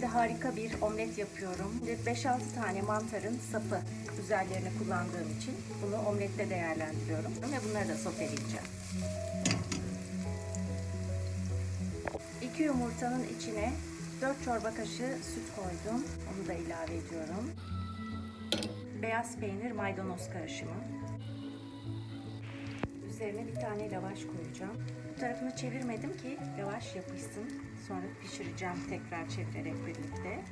harika bir omlet yapıyorum. Ve 5-6 tane mantarın sapı üzerlerine kullandığım için bunu omlette değerlendiriyorum. Ve bunları da soteleyeceğim. 2 yumurtanın içine 4 çorba kaşığı süt koydum. Onu da ilave ediyorum. Beyaz peynir maydanoz karışımı. Üzerine bir tane lavaş koyacağım. Bu tarafını çevirmedim ki lavaş yapışsın. Sonra pişireceğim tekrar çevirerek birlikte.